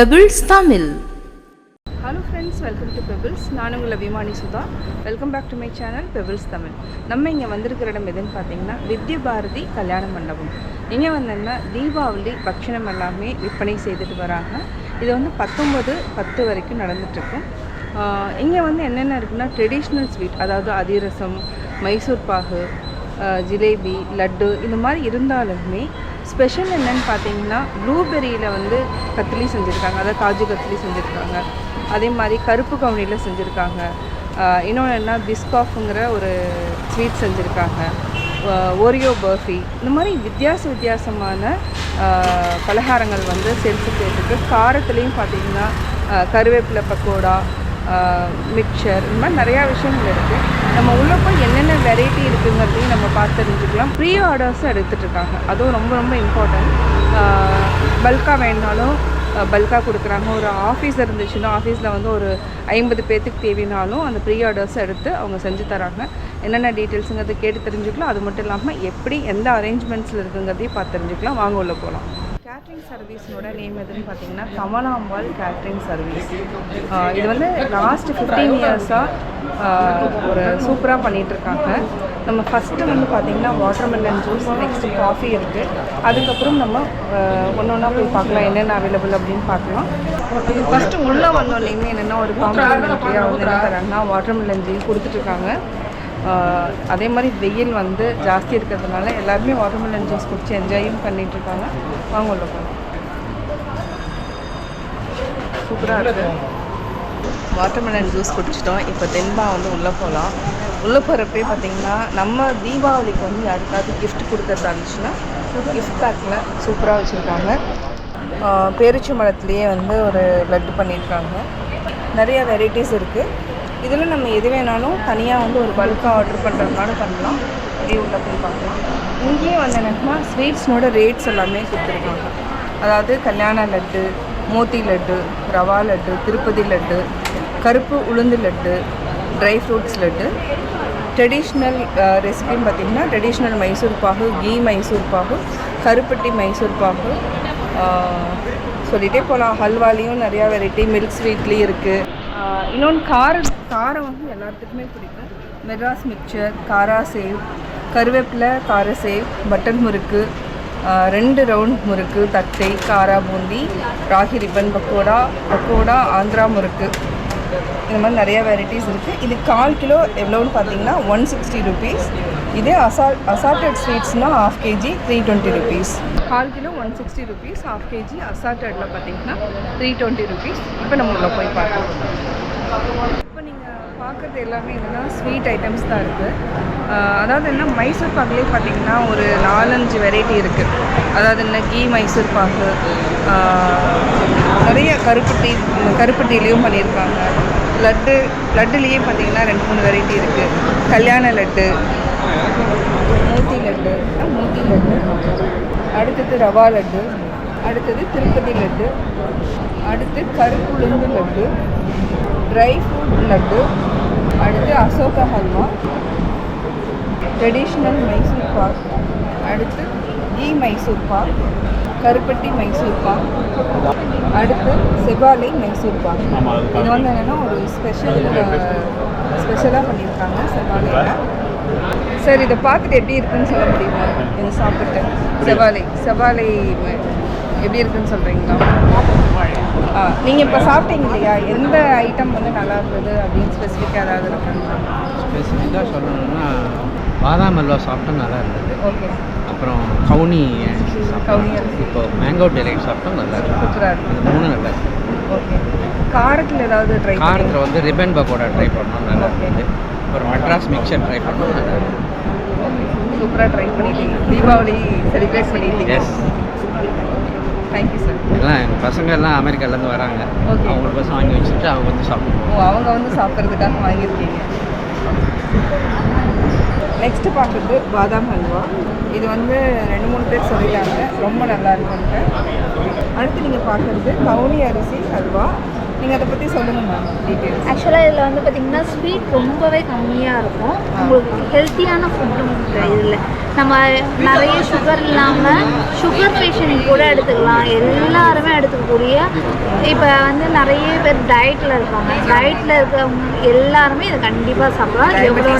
Pebbles Tamil hello friends welcome to Pebbles நான் உங்கள் அபிமானி Sudha. Welcome back to my channel Pebbles Tamil நம்ம இங்கே வந்திருக்கிற இடம் எதுன்னு பார்த்தீங்கன்னா வித்ய பாரதி கல்யாண மண்டபம். இங்கே வந்தோம்னா தீபாவளி பக்ஷணம் எல்லாமே விற்பனை செய்துட்டு வராங்க. இது வந்து பத்தொம்பது பத்து வரைக்கும் நடந்துட்டுருக்கும். இங்கே வந்து என்னென்ன இருக்குன்னா ட்ரெடிஷ்னல் ஸ்வீட் அதாவது அதிரசம் மைசூர் பாகு ஜிலேபி லட்டு இந்த மாதிரி இருந்தாலுமே ஸ்பெஷல் என்னன்னு பார்த்தீங்கன்னா ப்ளூபெரியில் வந்து கத்திலி செஞ்சுருக்காங்க. அதாவது காஜு கத்திலி செஞ்சுருக்காங்க. அதே மாதிரி கருப்பு கவுனியில் செஞ்சுருக்காங்க. இன்னொன்று என்ன பிஸ்காஃபுங்கிற ஒரு ஸ்வீட் செஞ்சுருக்காங்க. ஓரியோ பர்ஃபி இந்த மாதிரி வித்தியாச வித்தியாசமான பலகாரங்கள் வந்து சேல்ஸுக்கு கேட்டுருக்கு காரத்துலேயும் பார்த்தீங்கன்னா கருவேப்பிலை பக்கோடா மிக்சர் இந்த மாதிரி நிறையா விஷயங்கள் இருக்குது நம்ம உள்ளே போய் என்னென்ன வெரைட்டி இருக்குங்கிறதையும் நம்ம பார்த்து தெரிஞ்சுக்கலாம். ப்ரீ ஆர்டர்ஸும் எடுத்துகிட்டு இருக்காங்க. அதுவும் ரொம்ப ரொம்ப இம்பார்ட்டன்ட் பல்காக வேணுனாலும் பல்காக கொடுக்குறாங்க. ஒரு ஆஃபீஸ் இருந்துச்சுன்னா ஆஃபீஸில் வந்து ஒரு ஐம்பது பேர்த்துக்கு தேவைனாலும் அந்த ப்ரீ ஆர்டர்ஸ் எடுத்து அவங்க செஞ்சு தராங்க. என்னென்ன டீட்டெயில்ஸுங்கிறத கேட்டு தெரிஞ்சுக்கலாம். அது மட்டும் இல்லாமல் எப்படி எந்த அரேஞ்ச்மெண்ட்ஸில் இருக்குங்கிறதையும் பார்த்து தெரிஞ்சுக்கலாம். வாங்க உள்ளே போகலாம் கேட்ரிங் சர்வீஸோட நேம் எதுன்னு பார்த்தீங்கன்னா கமலாம்பாள் கேட்ரிங் சர்வீஸ் இது வந்து லாஸ்ட் ஃபிஃப்டீன் இயர்ஸாக ஒரு சூப்பராக பண்ணிகிட்ருக்காங்க நம்ம ஃபஸ்ட்டு வந்து பார்த்திங்கன்னா வாட்டர்மெலன் ஜூஸ் நெக்ஸ்ட்டு காஃபி இருக்குது அதுக்கப்புறம் நம்ம ஒன்று ஒன்றா போய் பார்க்கலாம் என்னென்ன அவைலபிள் அப்படின்னு பார்க்கலாம். ஃபஸ்ட்டு உள்ளே வந்தோடனேயுமே என்னென்னா ஒரு காம்ப்ளிமெண்ட்ரியாக வந்து என்ன தராங்கன்னா வாட்டர்மெலன் ஜூஸ் கொடுத்துட்ருக்காங்க அதே மாதிரி வெயில் வந்து ஜாஸ்தி இருக்கிறதுனால எல்லாருமே வாட்டர்மெலன் ஜூஸ் குடிச்சு என்ஜாயும் பண்ணிட்டு இருக்காங்க. வாங்க உள்ள போகலாம் சூப்பராக இருக்குது வாட்டர்மெலன் ஜூஸ் குடிச்சிட்டோம். இப்போ தென்பா வந்து உள்ளே போகலாம் உள்ளே போகிறப்பே பார்த்தீங்கன்னா நம்ம தீபாவளிக்கு வந்து யாருக்காவது கிஃப்ட் கொடுக்கறதா இருந்துச்சுன்னா கிஃப்ட் பேக்கில் சூப்பராக வச்சுருக்காங்க. பேரிச்சி மரத்துலேயே வந்து ஒரு லட்டு பண்ணியிருக்காங்க நிறைய வெரைட்டிஸ் இருக்குது இதில் நம்ம எது வேணாலும் தனியாக வந்து ஒரு பல்காக ஆர்டர் பண்ணுறதுனாலும் பண்ணலாம். இதே உள்ள போய் பார்க்கலாம். இங்கேயே வந்து என்னன்னா ஸ்வீட்ஸ்னோட ரேட்ஸ் எல்லாமே கொடுத்துருக்காங்க. அதாவது கல்யாண லட்டு மோத்தி லட்டு ரவா லட்டு திருப்பதி லட்டு கருப்பு உளுந்து laddu dry fruits laddu. Traditional ரெசிபின்னு பார்த்தீங்கன்னா ட்ரெடிஷ்னல் மைசூர் பாகு கீ மைசூர் பாகு கருப்பட்டி மைசூர் பாகு சொல்லிகிட்டே போகலாம் ஹல்வாலையும் நிறையா வெரைட்டி மில்க் ஸ்வீட்லேயும் இருக்குது இன்னொன்று காரம் காரம் வந்து எல்லாத்துக்குமே பிடிக்கும். மெட்ராஸ் மிக்சர் காரா சேவ் கருவேப்பிலை கார சேவ் பட்டன் முறுக்கு ரெண்டு ரவுண்ட் முறுக்கு தட்டை காரா பூந்தி ராகி ரிப்பன் பக்கோடா பக்கோடா ஆந்திரா முறுக்கு. இந்த மாதிரி நிறைய வெரைட்டிஸ் இருக்குது இது கால் கிலோ எவ்வளோன்னு பார்த்தீங்கன்னா ஒன் சிக்ஸ்டி ருபீஸ் இதே அசால் assorted ஸ்வீட்ஸ்னால் half KG three twenty rupees கால் kilo one sixty rupees half KG அசால்டடில் பார்த்தீங்கன்னா த்ரீ டுவெண்ட்டி ருபீஸ் இப்போ நம்ம உள்ள போய் பார்க்கலாம். இப்போ நீங்கள் பார்க்குறது எல்லாமே என்னென்னா ஸ்வீட் ஐட்டம்ஸ் தான் இருக்குது அதாவது என்ன மைசூர் பாகுலேயே பார்த்தீங்கன்னா ஒரு நாலஞ்சு வெரைட்டி இருக்குது அதாவது என்ன கீ மைசூர் நிறைய ஆஹ், நிறைய கருப்பட்டி கருப்பட்டிலையும் பண்ணியிருக்காங்க. லட்டு லட்டுலேயே பார்த்தீங்கன்னா ரெண்டு மூணு வெரைட்டி இருக்குது கல்யாண லட்டு மூத்தி லட்டு மூத்தி லட்டு அடுத்தது ரவா லட்டு. அடுத்தது திருப்பதி லட்டு. அடுத்து கருப்புளுந்து லட்டு. Dry fruit laddu. அடுத்து அசோக ஹல்வா. ட்ரெடிஷ்னல் மைசூர் பாக். அடுத்து ஈ மைசூர் பாக். கருப்பட்டி மைசூர் பாக். அடுத்து செபாலை மைசூர் பாக். இது வந்து என்னென்னா ஒரு ஸ்பெஷல் ஸ்பெஷலாக பண்ணியிருக்காங்க செபாலையில் சார் இதை பார்த்துட்டு எப்படி இருக்குன்னு சொல்ல முடியுமா? இது சாப்பிட்டு செவாலை செவாலை எப்படி இருக்குன்னு சொல்கிறீங்களா ஆ நீங்கள் இப்போ சாப்பிட்டீங்க இல்லையா? எந்த ஐட்டம் வந்து நல்லா இருந்தது அப்படின்னு ஸ்பெசிஃபிக்காக ஏதாவது இருக்குங்களா ஸ்பெசிஃபிக்காக சொல்லணும்னா பாதாம் அல்வா சாப்பிட்டா நல்லா இருந்தது. ஓகே. அப்புறம் கவுனி கவுனி இப்போ மேங்கோ டெலைட் சாப்பிட்டா நல்லா இருக்கு. சூப்பராக இருக்கு. இது மூணு நல்லா இருக்கு. ஓகே. காரத்தில் ஏதாவது ட்ரை காரத்தில் வந்து ரிப்பன் பக்கோடா ட்ரை பண்ணோம் நல்லா இருந்தது. அப்புறம் மெட்ராஸ் மிக்சர் ட்ரை பண்ணோம் நல்லா இருக்கு சூப்பராக ட்ரை பண்ணிட்டீங்க. தீபாவளி செலிப்ரேட் பண்ணிட்டீங்க. தேங்க்யூ சார் எல்லாம் எங்கள் பசங்க எல்லாம் அமெரிக்காலேருந்து வராங்க. Okay. அவங்களுக்கோசம் வாங்கி வச்சுட்டு அவங்க வந்து சாப்பிடுவோம் ஓ அவங்க வந்து சாப்பிட்றதுக்காக வாங்கியிருக்கீங்க. நெக்ஸ்ட் பார்க்குறது பாதாம் ஹல்வா இது வந்து ரெண்டு மூணு பேர் சொல்லிட்டாங்க. ரொம்ப நல்லா இருக்குன்ட்டு அடுத்து நீங்கள் பார்க்குறது கவுனி அரிசி ஹல்வா நீங்கள் அதை பற்றி சொல்லுங்கள் மேம் டீட்டெயில்ஸ் ஆக்சுவலாக இதில் வந்து பார்த்திங்கன்னா ஸ்வீட் ரொம்பவே கம்மியாக இருக்கும். உங்களுக்கு ஹெல்த்தியான ஃபுட்டும் இதில். நம்ம நிறைய சுகர் இல்லாமல் சுகர் பேஷண்ட் கூட எடுத்துக்கலாம். எல்லாருமே எடுத்துக்கக்கூடிய இப்போ வந்து நிறைய பேர் டயட்டில் இருப்பாங்க டயட்டில் இருக்கிறவங்க எல்லாருமே இதை கண்டிப்பாக சாப்பிடலாம். எவ்வளோ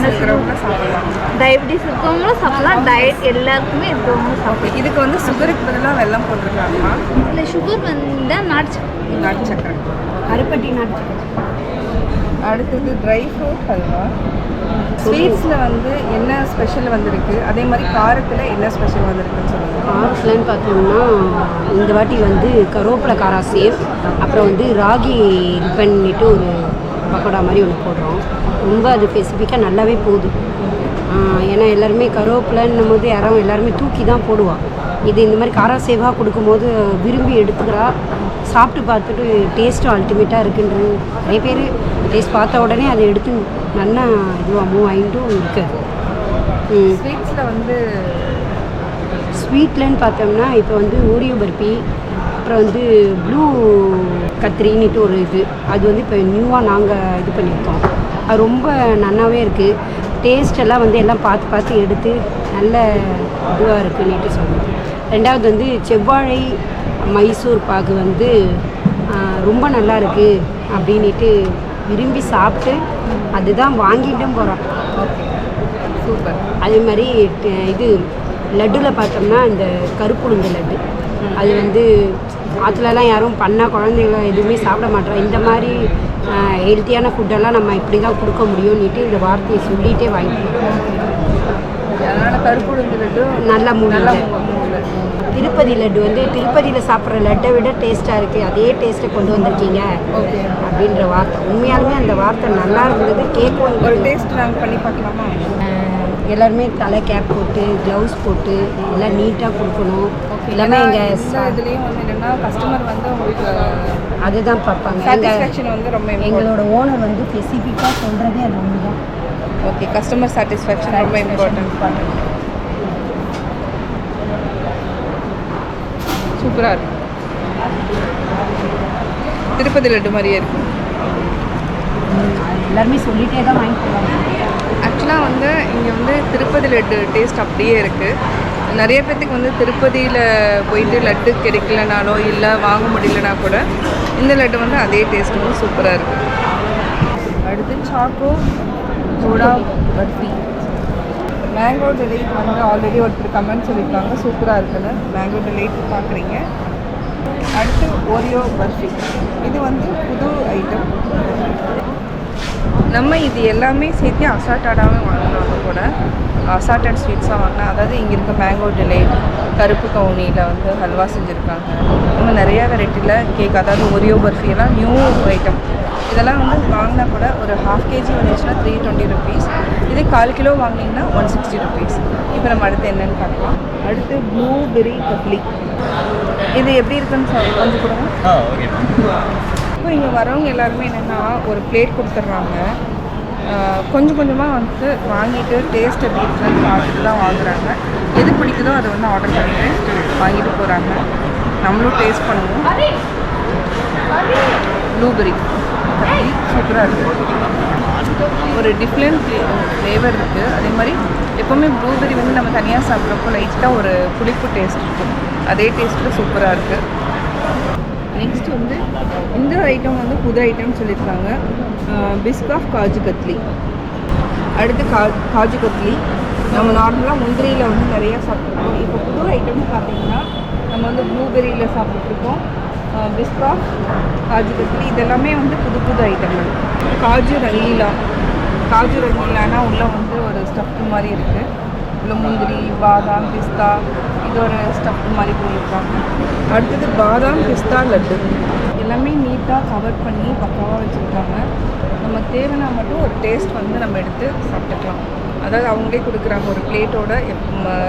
டயபிட்டிஸ் இருக்கவங்களும் சாப்பிடலாம். டயட் எல்லாருக்குமே இருக்கிறவங்களும் சாப்பிடலாம். இதுக்கு வந்து சுகருக்கு பதிலாக வெல்லம் போட்டிருக்காங்களா? இல்லை சுகர் வந்து நாட்டு நாட்டு சக்கரை. கருப்பட்டி நாட்டு அடுத்தது ட்ரை ஃப்ரூட் ஹல்வா ஸ்வீட்ஸில் வந்து என்ன ஸ்பெஷல் வந்திருக்கு? அதே மாதிரி காரத்தில் என்ன ஸ்பெஷல் வந்திருக்குன்னு சொல்லுங்கள் காரத்துலன்னு பார்த்தோம்னா இந்த வாட்டி வந்து கருவேப்பிலை காரா சேவ். அப்புறம் வந்து ராகி ரிப்பன்னிட்டு ஒரு பக்கோடா மாதிரி ஒன்று போடுறோம். ரொம்ப அது ஸ்பெசிஃபிக்காக நல்லாவே போகுது. ஏன்னா எல்லாருமே கருவேப்பிலைன்னும் போது யாரும் எல்லாருமே தூக்கி தான் போடுவா. இது இந்த மாதிரி காரா சேவாக கொடுக்கும்போது விரும்பி எடுத்துக்கிறா. சாப்பிட்டு பார்த்துட்டு டேஸ்ட்டும் அல்டிமேட்டாக இருக்குன்றது. நிறைய பேர் டேஸ்ட் பார்த்த உடனே அதை எடுத்து நல்லா இதுவாக மூவ் ஆகிட்டும் இருக்கு. ம். ஸ்வீட்ஸில் வந்து ஸ்வீட்லன்னு பார்த்தோம்னா இப்போ வந்து ஓரியோ பர்பி அப்புறம் வந்து ப்ளூ கத்திரின்னுட்டு ஒரு இது. அது வந்து இப்போ நியூவாக நாங்கள் இது பண்ணியிருக்கோம். அது ரொம்ப நல்லாவே இருக்குது டேஸ்ட் எல்லாம் வந்து எல்லாம் பார்த்து பார்த்து எடுத்து நல்ல இதுவாக இருக்குன்னுட்டு சொல்லுவோம் ரெண்டாவது வந்து செவ்வாழை மைசூர் பாகு வந்து ரொம்ப நல்லா இருக்குது அப்படின்ட்டு விரும்பி சாப்பிட்டு அதுதான் வாங்கிட்டும் போகிறோம் சூப்பர். அதே மாதிரி இது லட்டுவில் பார்த்தோம்னா இந்த கருப்புளுந்து லட்டு. அது வந்து ஆற்றுலலாம் யாரும் பண்ணால் குழந்தைங்க எதுவுமே சாப்பிட மாட்டோம். இந்த மாதிரி ஹெல்த்தியான ஃபுட்டெல்லாம் நம்ம இப்படி தான் கொடுக்க முடியும்னுட்டு இந்த வார்த்தையை சொல்லிகிட்டே வாங்கிக்கிறோம் அதனால் கருப்புழுந்து லட்டு நல்லா நல்லா திருப்பதி லட்டு வந்து திருப்பதியில் சாப்பிட்ற லட்டை விட டேஸ்ட்டாக இருக்குது அதே டேஸ்ட்டை கொண்டு வந்திருக்கீங்க. ஓகே அப்படின்ற வார்த்தை. உண்மையாலுமே அந்த வார்த்தை நல்லா இருந்தது. கேட்கும் ஒரு டேஸ்ட் நாங்கள் பண்ணி பார்க்கலாமா? எல்லாருமே தலை கேப் போட்டு க்ளவுஸ் போட்டு எல்லாம் நீட்டாக கொடுக்கணும். எல்லாமே எங்கள் இதுலேயும் வந்து என்னென்னா கஸ்டமர் வந்து உங்களுக்கு அதுதான் பார்ப்பாங்க. சாட்டிஸ்ஃபேக்ஷன் வந்து ரொம்ப. எங்களோட ஓனர் வந்து ஸ்பெசிஃபிக்காக சொல்கிறதே அது ஒன்று தான் ஓகே கஸ்டமர் சாட்டிஸ்ஃபேக்ஷன் ரொம்ப இம்பார்ட்டன்ட் சூப்பராக இருக்கு. திருப்பதி லட்டு மாதிரியே இருக்கு. எல்லாருமே சொல்லிட்டே தான் ஆக்சுவலாக வந்து இங்கே வந்து திருப்பதி லட்டு டேஸ்ட் அப்படியே இருக்குது நிறைய பேர்த்துக்கு வந்து திருப்பதியில் போயிட்டு லட்டு கிடைக்கலனாலோ இல்லை வாங்க முடியலனா கூட இந்த லட்டு வந்து அதே டேஸ்ட் வந்து சூப்பராக இருக்குது அடுத்து choco soda barfi mango delight வந்து ஆல்ரெடி ஒருத்தர் கமெண்ட் சொல்லியிருக்காங்க. சூப்பராக இருக்குன்னு. மேங்கோ டிலைட் பார்க்குறீங்க. அடுத்து ஓரியோ பர்ஃபி இது வந்து புது ஐட்டம் நம்ம இது எல்லாமே சேர்த்து அசாட்டடாகவே வாங்கினாலும் கூட அசாட்டட் ஸ்வீட்ஸாக வாங்கினா அதாவது இங்கே இருக்க மேங்கோ டிலைட் கருப்பு கவுனியில் வந்து ஹல்வா செஞ்சுருக்காங்க. இன்னும் நிறையா வெரைட்டியில் கேக் அதாவது ஒரியோ பர்ஃபி எல்லாம் நியூ ஐட்டம் இதெல்லாம் வந்து வாங்கினா கூட ஒரு ஹாஃப் கேஜி வந்துச்சுன்னா த்ரீ டுவெண்ட்டி ருபீஸ் இதே கால் கிலோ வாங்கினீங்கன்னா ஒன் சிக்ஸ்டி ருபீஸ் இப்போ நம்ம அடுத்து என்னென்னு பார்க்கலாம். அடுத்து ப்ளூபெரி கப்லி இது எப்படி இருக்குன்னு சொல் கொஞ்சம் கொடுங்க இப்போ இங்கே வரவங்க எல்லாருமே என்னென்னா ஒரு பிளேட் கொடுத்துட்றாங்க. கொஞ்சம் கொஞ்சமாக வந்து வாங்கிட்டு டேஸ்ட் எப்படி இருக்குன்னு பார்த்துட்டு தான் வாங்குறாங்க. எது பிடிக்குதோ அதை வந்து ஆர்டர் பண்ணிட்டு வாங்கிட்டு போகிறாங்க நம்மளும் டேஸ்ட் பண்ணுவோம். ப்ளூபெரி சூப்பராக இருக்குது ஒரு டிஃப்ரெண்ட் ஃப்ளேவர் இருக்குது அதே மாதிரி எப்போவுமே ப்ளூபெரி வந்து நம்ம தனியாக சாப்பிட்றப்போ லைட்டாக ஒரு புளிப்பு டேஸ்ட் இருக்கும். அதே டேஸ்ட்டில் சூப்பராக இருக்குது நெக்ஸ்ட் வந்து இந்த ஐட்டம் வந்து புது ஐட்டம்னு சொல்லியிருக்காங்க. பிஸ்காஃப் காஜு கத்லி. அடுத்து கா காஜு கத்லி. நம்ம நார்மலாக முந்திரியில் வந்து நிறையா சாப்பிட்ருக்கோம் இப்போ புது ஐட்டம்னு பார்த்தீங்கன்னா நம்ம வந்து ப்ளூபெரியில் சாப்பிட்ருக்கோம் பிஸ்காஃப் காஜு கத்லி இதெல்லாமே வந்து புது புது ஐட்டங்கள். காஜு ரங்கீலா. காஜு ரங்கீலானா உள்ளே வந்து ஒரு ஸ்டஃப் மாதிரி இருக்குது உள்ள முந்திரி பாதாம் பிஸ்தா இது ஒரு ஸ்டஃப் மாதிரி பண்ணியிருக்காங்க அடுத்தது பாதாம் பிஸ்தா லட்டு. எல்லாமே நீட்டாக கவர் பண்ணி பக்காவாக வச்சுருக்காங்க. நம்ம தேவைன்னா மட்டும் ஒரு டேஸ்ட் வந்து நம்ம எடுத்து சாப்பிட்டுக்கலாம். அதாவது அவங்களே கொடுக்குறாங்க ஒரு பிளேட்டோட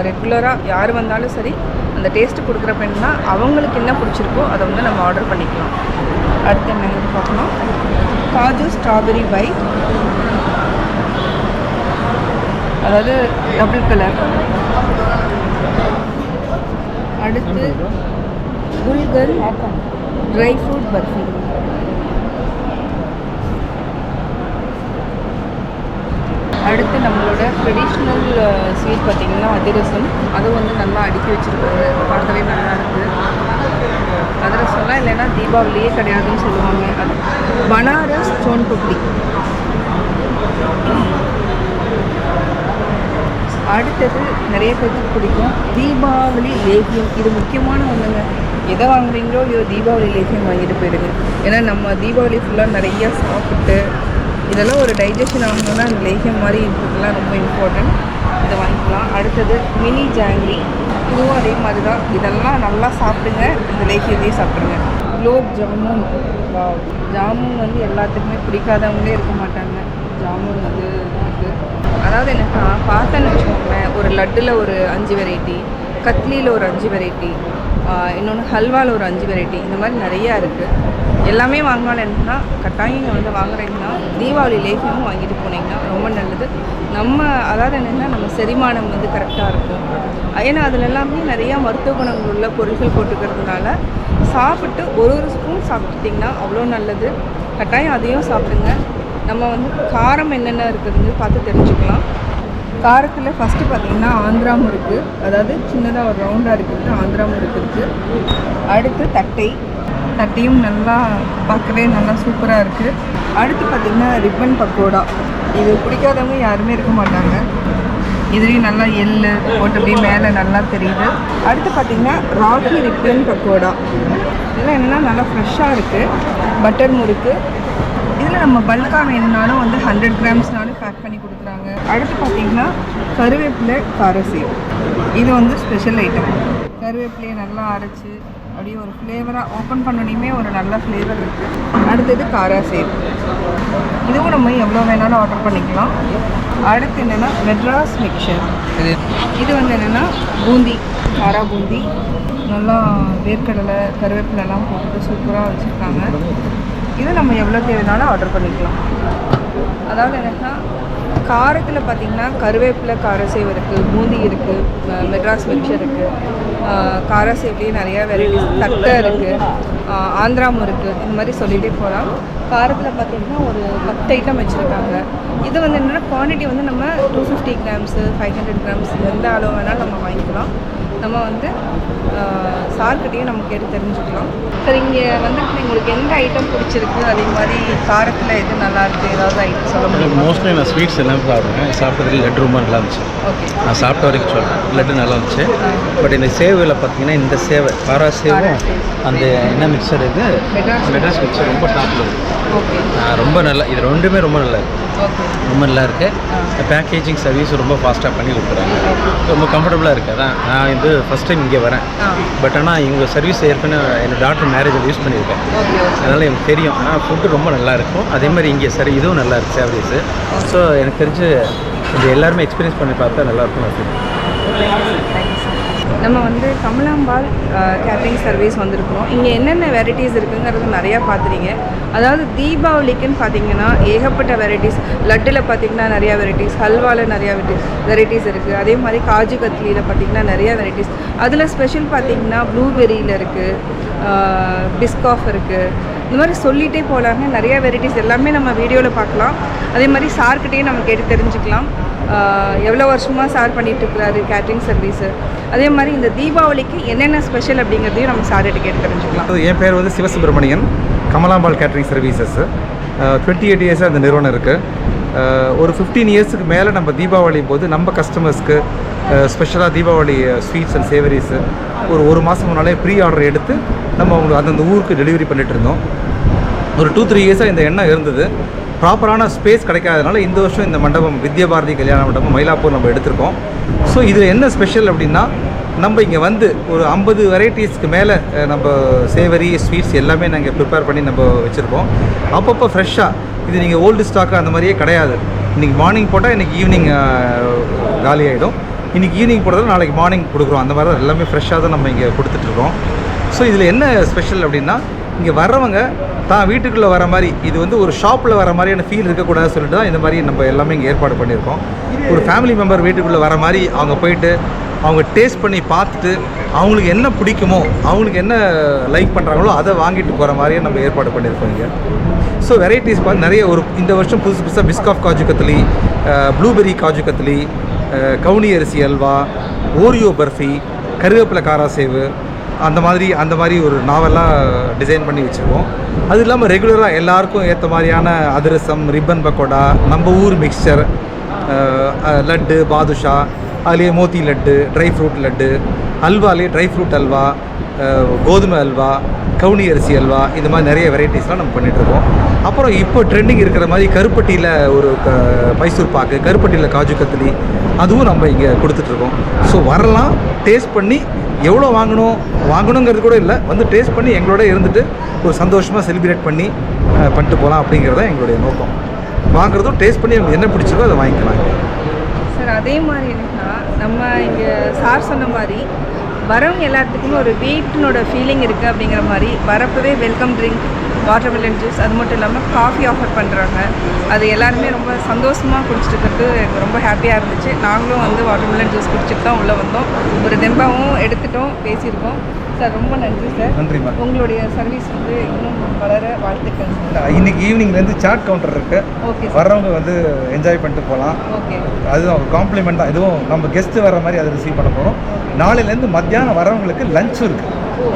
ரெகுலராக யார் வந்தாலும் சரி அந்த டேஸ்ட்டு கொடுக்குற பெண்ணா அவங்களுக்கு என்ன பிடிச்சிருக்கோ அதை வந்து நம்ம ஆர்டர் பண்ணிக்கலாம். அடுத்து என்ன இது பார்க்கணும்? காஜு ஸ்ட்ராபெரி பைட் அதாவது டபுள் கலர் அடுத்து குல்கன் ட்ரை ஃப்ரூட் பர்ஃபி அடுத்து நம்மளோட ட்ரெடிஷ்னல் ஸ்வீட் பார்த்திங்கன்னா அதிரசம். அதுவும் வந்து நல்லா அடுக்கி வச்சுருக்காங்க பார்க்கவே நல்லா இருக்குது. அதிரசம்லாம் இல்லைன்னா தீபாவளியே கிடையாதுன்னு சொல்லுவாங்க. அது பனாரஸ் சோன் பப்படி அடுத்தது நிறைய பேருக்கு பிடிக்கும் தீபாவளி லேகியம் இது முக்கியமான ஒன்றுங்க எதை வாங்குறீங்களோ இல்லையோ தீபாவளி லேகியம் வாங்கிட்டு போயிடுங்க. ஏன்னா நம்ம தீபாவளி ஃபுல்லாக நிறைய சாப்பிட்டு இதெல்லாம் ஒரு டைஜஷன் ஆகணும்னா அந்த லேகியம் மாதிரி இருக்கிறதுலாம் ரொம்ப இம்பார்ட்டன்ட் இதை வாங்கிக்கலாம். அடுத்தது மினி ஜாங்கிரி இதுவும் அதே மாதிரி தான் இதெல்லாம் நல்லா சாப்பிடுங்க. இந்த லேகியத்தையும் சாப்பிடுங்க. குலோப் ஜாமுன். ஜாமுன் வந்து எல்லாத்துக்குமே பிடிக்காதவங்களே இருக்க மாட்டாங்க. ஜாமுன் வந்து அதாவது என்னன்னா பார்த்தேன்னு வச்சுக்கோங்களேன் ஒரு லட்டில் ஒரு அஞ்சு வெரைட்டி கத்லியில் ஒரு அஞ்சு வெரைட்டி இன்னொன்று ஹல்வாவில் ஒரு அஞ்சு வெரைட்டி இந்த மாதிரி நிறையா இருக்குது எல்லாமே வாங்கினாலும் என்னன்னா கட்டாயம் நீங்கள் வந்து வாங்குறீங்கன்னா தீபாவளி லேகியமும் வாங்கிட்டு போனீங்கன்னா ரொம்ப நல்லது. நம்ம அதாவது என்னென்னா நம்ம செரிமானம் வந்து கரெக்டாக இருக்கும். ஏன்னா அதில் எல்லாமே நிறையா மருத்துவ குணங்கள் உள்ள பொருட்கள் போட்டுக்கிறதுனால சாப்பிட்டு ஒரு ஒரு ஸ்பூன் சாப்பிட்டுட்டிங்கன்னா அவ்வளோ நல்லது. கட்டாயம் அதையும் சாப்பிடுங்க. நம்ம வந்து காரம் என்னென்ன இருக்குதுன்னு பார்த்து தெரிஞ்சுக்கலாம். காரத்தில் ஃபஸ்ட்டு பார்த்தீங்கன்னா ஆந்திரா முறுக்கு. அதாவது சின்னதாக ஒரு ரவுண்டாக இருக்கிறது ஆந்திரா முறுக்கு இருக்குது அடுத்து தட்டை. தட்டையும் நல்லா பார்க்கவே நல்லா சூப்பராக இருக்குது அடுத்து பார்த்திங்கன்னா ரிப்பன் பக்கோடா. இது பிடிக்காதவங்க யாருமே இருக்க மாட்டாங்க. இதுலேயும் நல்லா எள்ளு போட்டு அப்படியே மேலே நல்லா தெரியுது. அடுத்து பார்த்திங்கன்னா ராகி ரிப்பன் பக்கோடா. இதெல்லாம் என்னென்னா நல்லா ஃப்ரெஷ்ஷாக இருக்குது பட்டர் முறுக்கு. இதில் நம்ம பல்காக வேணும்னாலும் வந்து ஹண்ட்ரட் கிராம்ஸ்னாலும் பேக் பண்ணி கொடுக்குறாங்க. அடுத்து பார்த்தீங்கன்னா கருவேப்பிலை காரசி இது வந்து ஸ்பெஷல் ஐட்டம் கருவேப்பிலையை நல்லா அரைச்சி அப்படியே ஒரு ஃப்ளேவராக ஓப்பன் பண்ணணுமே ஒரு நல்ல ஃப்ளேவர் இருக்குது அடுத்தது காராசேவ் இதுவும் நம்ம எவ்வளோ வேணாலும் ஆர்டர் பண்ணிக்கலாம். அடுத்து என்னென்னா மெட்ராஸ் மிக்சர் இது வந்து என்னென்னா பூந்தி காரா பூந்தி. நல்லா வேர்க்கடலை கருவேப்பிலெல்லாம் போட்டு சூப்பராக வச்சுருக்காங்க. இது நம்ம எவ்வளோ தேவைனாலும் ஆர்டர் பண்ணிக்கலாம். அதாவது என்னன்னா காரத்தில் பார்த்தீங்கன்னா கருவேப்பிலை காரசேவ் இருக்குது பூந்தி இருக்குது மெட்ராஸ் மிக்சர் இருக்குது காரசேவ்லேயே நிறையா வெரைட்டிஸ் தட்டை இருக்குது ஆந்திராம் இருக்குது இந்த மாதிரி சொல்லிகிட்டே போகலாம் காரத்தில் பார்த்தீங்கன்னா ஒரு பத்து ஐட்டம் வச்சுருக்காங்க. இது வந்து என்னென்னா குவான்டிட்டி வந்து நம்ம two fifty grams five hundred grams எந்த அளவு வேணாலும் நம்ம வாங்கிக்கலாம். நம்ம வந்து சார்கிட்டையும் நம்ம கேட்டு தெரிஞ்சுக்கலாம். சார் இங்கே வந்து உங்களுக்கு எந்த ஐட்டம் பிடிச்சிருக்கு? அதே மாதிரி காரத்தில் எது நல்லா இருக்கு? ஏதாவது ஐட்டம் சொல்ல முடியுமா? மோஸ்ட்லி நான் ஸ்வீட்ஸ் எல்லாம் சாப்பிடுவேன். சாப்பிட்டதுல லட்டு ரொம்ப நல்லா இருந்துச்சு. ஓகே நான் சாப்பிட்ட வரைக்கும் சொல்கிறேன் லட்டு நல்லா இருந்துச்சு. பட் இந்த சேவையில் பார்த்தீங்கன்னா இந்த சேவை காரா சேவும் அந்த என்ன மிக்சர் இது? மெட்ராஸ். மிக்சர் ரொம்ப டாப்பில் இருக்குது ரொம்ப நல்லா இது ரெண்டுமே ரொம்ப நல்லா இருக்கு. ஓகே ரொம்ப நல்லா இருக்குது பேக்கேஜிங் சர்வீஸ் ரொம்ப ஃபாஸ்ட்டாக பண்ணி கொடுக்குறாங்க. ரொம்ப கம்ஃபர்டபுளாக இருக்குது அதான் நான் இது ஃபஸ்ட் டைம் இங்கே வரேன். பட் ஆனால் இவங்க சர்வீஸ் ஏற்கனவே என்னோட டாக்டர் மேரேஜில் யூஸ் பண்ணியிருக்கேன். அதனால் எனக்கு தெரியும். ஆனால் ஃபுட்டு ரொம்ப நல்லா இருக்கும். அதே மாதிரி இங்கே சரி இதுவும் நல்லா இருக்கு சர்வீஸு ஸோ எனக்கு தெரிஞ்சு இது எல்லாருமே எக்ஸ்பீரியன்ஸ் பண்ணி பார்த்தா நல்லா இருக்கும் நான் நம்ம வந்து கமலாம்பாள் கேட்ரிங் சர்வீஸ் வந்திருக்கிறோம். இங்கே என்னென்ன வெரைட்டிஸ் இருக்குங்கிறது நிறையா பார்த்துறீங்க அதாவது தீபாவளிக்குன்னு பார்த்தீங்கன்னா ஏகப்பட்ட வெரைட்டிஸ் லட்டில் பார்த்தீங்கன்னா நிறையா வெரைட்டிஸ் ஹல்வாவில் நிறையா வெரைட்டிஸ் இருக்குது அதே மாதிரி காஜு கத்லியில் பார்த்தீங்கன்னா நிறையா வெரைட்டிஸ் அதில் ஸ்பெஷல் பார்த்தீங்கன்னா ப்ளூபெரியில் இருக்குது பிஸ்காஃப் இருக்குது இந்த மாதிரி சொல்லிகிட்டே போகலாங்க நிறைய வெரைட்டிஸ் எல்லாமே நம்ம வீடியோவில் பார்க்கலாம். அதே மாதிரி சார்கிட்டேயும் நம்ம கேட்டு தெரிஞ்சுக்கலாம். எவ்வளோ வருஷமாக சார் பண்ணிகிட்ருக்கிறாரு கேட்ரிங் சர்வீஸு அதே மாதிரி இந்த தீபாவளிக்கு என்னென்ன ஸ்பெஷல் அப்படிங்கிறதையும் நம்ம சார்கிட்ட கேட்டு தெரிஞ்சுக்கலாம். என் பேர் வந்து Sivasubramanian Kamalambal catering services twenty eight இயர்ஸாக அந்த நிறுவனம் இருக்குது ஒரு ஃபிஃப்டீன் இயர்ஸுக்கு மேலே நம்ம தீபாவளி போது நம்ம கஸ்டமர்ஸ்க்கு ஸ்பெஷலாக தீபாவளி ஸ்வீட்ஸ் அண்ட் சேவரிஸு ஒரு ஒரு மாதம் முன்னாலே ப்ரீ ஆர்டர் எடுத்து நம்ம அவங்களுக்கு அந்தந்த ஊருக்கு டெலிவரி பண்ணிட்டு இருந்தோம். ஒரு டூ த்ரீ இயர்ஸாக இந்த எண்ணம் இருந்தது. ப்ராப்பரான ஸ்பேஸ் கிடைக்காதனால இந்த வருஷம் இந்த மண்டபம் வித்யாபாரதி கல்யாண மண்டபம் மயிலாப்பூர் நம்ம எடுத்திருக்கோம். ஸோ இதில் என்ன ஸ்பெஷல் அப்படின்னா நம்ம இங்கே வந்து ஒரு ஐம்பது வெரைட்டிஸ்க்கு மேலே நம்ம சேவரி ஸ்வீட்ஸ் எல்லாமே நாங்கள் ப்ரிப்பேர் பண்ணி நம்ம வச்சுருக்கோம். அப்பப்போ ஃப்ரெஷ்ஷாக இது நீங்கள் ஓல்டு ஸ்டாக்கு அந்த மாதிரியே கிடையாது. இன்றைக்கி மார்னிங் போட்டால் இன்றைக்கி ஈவினிங் காலி ஆகிடும் இன்றைக்கி ஈவினிங் போடுறது நாளைக்கு மார்னிங் கொடுக்குறோம். அந்த மாதிரி தான் எல்லாமே ஃப்ரெஷ்ஷாக தான் நம்ம இங்கே கொடுத்துட்ருக்கோம் ஸோ இதில் என்ன ஸ்பெஷல் அப்படின்னா இங்கே வர்றவங்க தான் வீட்டுக்குள்ளே வர மாதிரி இது வந்து ஒரு ஷாப்பில் வர மாதிரியான ஃபீல் இருக்கக்கூடாதுன்னு சொல்லிட்டு தான் இந்த மாதிரி நம்ம எல்லாமே இங்கே ஏற்பாடு பண்ணியிருக்கோம். ஒரு ஃபேமிலி மெம்பர் வீட்டுக்குள்ளே வர மாதிரி அவங்க போயிட்டு அவங்க டேஸ்ட் பண்ணி பார்த்துட்டு அவங்களுக்கு என்ன பிடிக்குமோ அவங்களுக்கு என்ன லைக் பண்ணுறாங்களோ அதை வாங்கிட்டு போகிற மாதிரியே நம்ம ஏற்பாடு பண்ணியிருக்கோம் இங்கே. ஸோ வெரைட்டிஸ் பார்த்து நிறைய ஒரு இந்த வருஷம் புதுசு புதுசாக பிஸ்காஃப் காஜு கத்திலி ப்ளூபெர்ரி காஜு கத்திலி கவுனி அரிசி அல்வா ஓரியோ பர்ஃபி கருவேப்பிலை காரா சேவு அந்த மாதிரி அந்த மாதிரி ஒரு நாவெல்லாம் டிசைன் பண்ணி வச்சுருக்கோம். அது இல்லாமல் ரெகுலராக எல்லாருக்கும் ஏற்ற மாதிரியான அதிரசம் ரிப்பன் பக்கோடா நம்ம ஊர் மிக்சர் லட்டு பாதுஷா அதுலேயே மோத்தி லட்டு ட்ரை ஃப்ரூட் லட்டு அல்வாலே ட்ரை ஃப்ரூட் அல்வா கோதுமை அல்வா கவுனி அரிசி அல்வா இந்த மாதிரி நிறைய வெரைட்டிஸ்லாம் நம்ம பண்ணிகிட்ருக்கோம் அப்புறம் இப்போ ட்ரெண்டிங் இருக்கிற மாதிரி கருப்பட்டியில் ஒரு க மைசூர் பாக்கு கருப்பட்டியில் காஜு கத்திலி அதுவும் நம்ம இங்கே கொடுத்துட்ருக்கோம் ஸோ வரலாம் டேஸ்ட் பண்ணி எவ்வளோ வாங்கணும் வாங்கணுங்கிறது கூட இல்லை. வந்து டேஸ்ட் பண்ணி எங்களோட இருந்துட்டு ஒரு சந்தோஷமாக செலிப்ரேட் பண்ணி பண்ணிட்டு போகலாம் அப்படிங்கிறது தான் எங்களுடைய நோக்கம். வாங்குறதும் டேஸ்ட் பண்ணி என்ன பிடிச்சதோ அதை வாங்கிக்கலாம் சார் அதே மாதிரி என்னன்னா நம்ம இங்கே சார் சொன்ன மாதிரி வரவங்க எல்லாத்துக்குமே ஒரு வீட்டினோட ஃபீலிங் இருக்குது அப்படிங்கிற மாதிரி வரப்பவே வெல்கம் ட்ரிங்க் வாட்டர்மெலன் ஜூஸ் அது மட்டும் இல்லாமல் காஃபி ஆஃபர் பண்ணுறாங்க அது எல்லாருமே ரொம்ப சந்தோஷமாக குடிச்சிட்டு இருக்கிறது எனக்கு ரொம்ப ஹாப்பியாக இருந்துச்சு. நாங்களும் வந்து வாட்டர்மெலன் ஜூஸ் குடிச்சிட்டு தான் உள்ளே வந்தோம். ஒரு தெம்பாவும் எடுத்துட்டோம் பேசியிருக்கோம். சார் ரொம்ப நன்றி சார் நன்றிம்மா உங்களுடைய சர்வீஸ் வந்து இன்னும் வளர வாழ்த்துக்கள் இன்னைக்கு ஈவினிங்லேருந்து சாட் கவுண்டர் இருக்குது ஓகே சார் வர்றவங்க வந்து என்ஜாய் பண்ணிட்டு போகலாம் ஓகே அதுவும் காம்ப்ளிமெண்ட் தான். இதுவும் நம்ம கெஸ்ட்டு வர மாதிரி அதை ரிசீவ் பண்ண போகிறோம் நாளையிலேருந்து மத்தியானம் வரவங்களுக்கு லஞ்சும் இருக்குது ஓ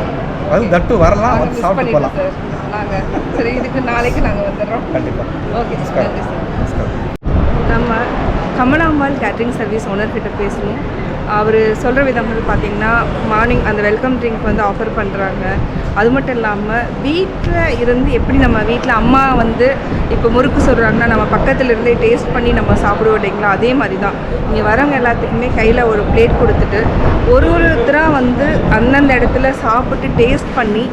அது தட்டு வரலாம் வந்து சாப்பிட்டு போகலாம் பண்ணிட்டோம் சார் இதுக்கு நாளைக்கு நாங்கள் வந்துடுறோம். கண்டிப்பாக ஓகே சார் நன்றி சார். நம்ம கமலாம்பாள் கேட்ரிங் சர்வீஸ் ஓனர்கிட்ட பேசணும் அவர் சொல்கிற விதங்கள் பார்த்தீங்கன்னா மார்னிங் அந்த வெல்கம் ட்ரிங்க் வந்து ஆஃபர் பண்ணுறாங்க அது மட்டும் இல்லாமல் வீட்டில் இருந்து எப்படி நம்ம வீட்டில் அம்மா வந்து இப்போ முறுக்கு சொல்கிறாங்கன்னா நம்ம பக்கத்துல இருந்தே டேஸ்ட் பண்ணி நம்ம சாப்பிடுவோம் இல்லைங்களா? அதே மாதிரி தான் இங்கே வரவங்க எல்லாத்துக்குமே கையில் ஒரு பிளேட் கொடுத்துட்டு ஒரு ஒருத்தராக வந்து அந்தந்த இடத்துல சாப்பிட்டு டேஸ்ட் பண்ணி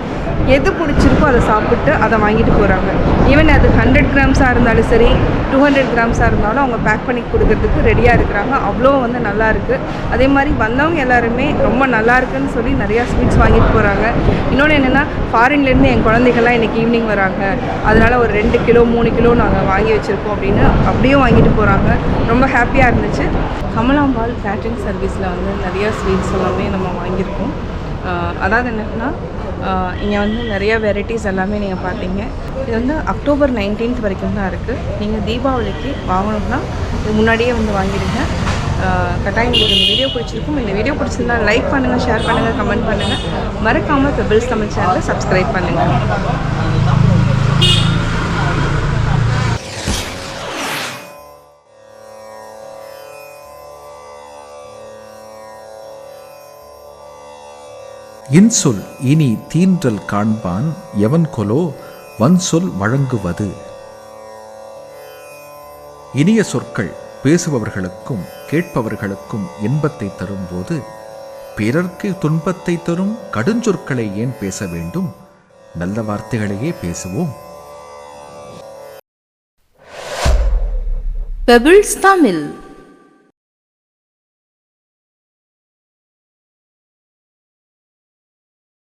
எது பிடிச்சிருக்கோ அதை சாப்பிட்டு அதை வாங்கிட்டு போகிறாங்க ஈவன் அது ஹண்ட்ரட் கிராம்ஸாக இருந்தாலும் சரி டூ ஹண்ட்ரட் கிராம்ஸாக இருந்தாலும் அவங்க பேக் பண்ணி கொடுக்கறதுக்கு ரெடியாக இருக்கிறாங்க. அவ்வளோ வந்து நல்லாயிருக்கு அதே மாதிரி வந்தவங்க எல்லாருமே ரொம்ப நல்லா இருக்குன்னு சொல்லி நிறையா ஸ்வீட்ஸ் வாங்கிட்டு போகிறாங்க இன்னொன்று என்னென்னா ஃபாரின்லேருந்து என் குழந்தைகள்லாம் இன்றைக்கி ஈவினிங் வராங்க. அதனால் ஒரு ரெண்டு கிலோ மூணு கிலோ நாங்கள் வாங்கி வச்சுருக்கோம் அப்படின்னு அப்படியே வாங்கிட்டு போகிறாங்க ரொம்ப ஹாப்பியாக இருந்துச்சு. கமலாம்பால் கேட்ரிங் சர்வீஸில் வந்து நிறையா ஸ்வீட்ஸ் எல்லாமே நம்ம வாங்கியிருக்கோம். அதாவது என்னென்னா இங்கே வந்து நிறைய வெரைட்டிஸ் எல்லாமே நீங்கள் பார்த்தீங்க இது வந்து அக்டோபர் நைன்டீன்த் வரைக்கும் தான் இருக்குது நீங்கள் தீபாவளிக்கு வாங்கணும்னா இது முன்னாடியே வந்து வாங்கிடுங்க. கட்டாயம் உங்களுக்கு இந்த வீடியோ பிடிச்சிருக்கும். இந்த வீடியோ பிடிச்சிருந்தா லைக் பண்ணுங்கள் ஷேர் பண்ணுங்கள் கமெண்ட் பண்ணுங்கள் மறக்காமல் பெபிள்ஸ் தமிழ் சேனலை சப்ஸ்கிரைப் பண்ணுங்கள் இன்சொல் இனி தீன்றல் காண்பான் எவன் கொலோ வன்சொல் வழங்குவது. இனிய சொற்கள் பேசுபவர்களுக்கும் கேட்பவர்களுக்கும் இன்பத்தை தரும்போது பிறர்க்கு துன்பத்தை தரும் கடுஞ்சொற்களை ஏன் பேச வேண்டும்? நல்ல வார்த்தைகளையே பேசுவோம். பெபிள்ஸ் தமிழ்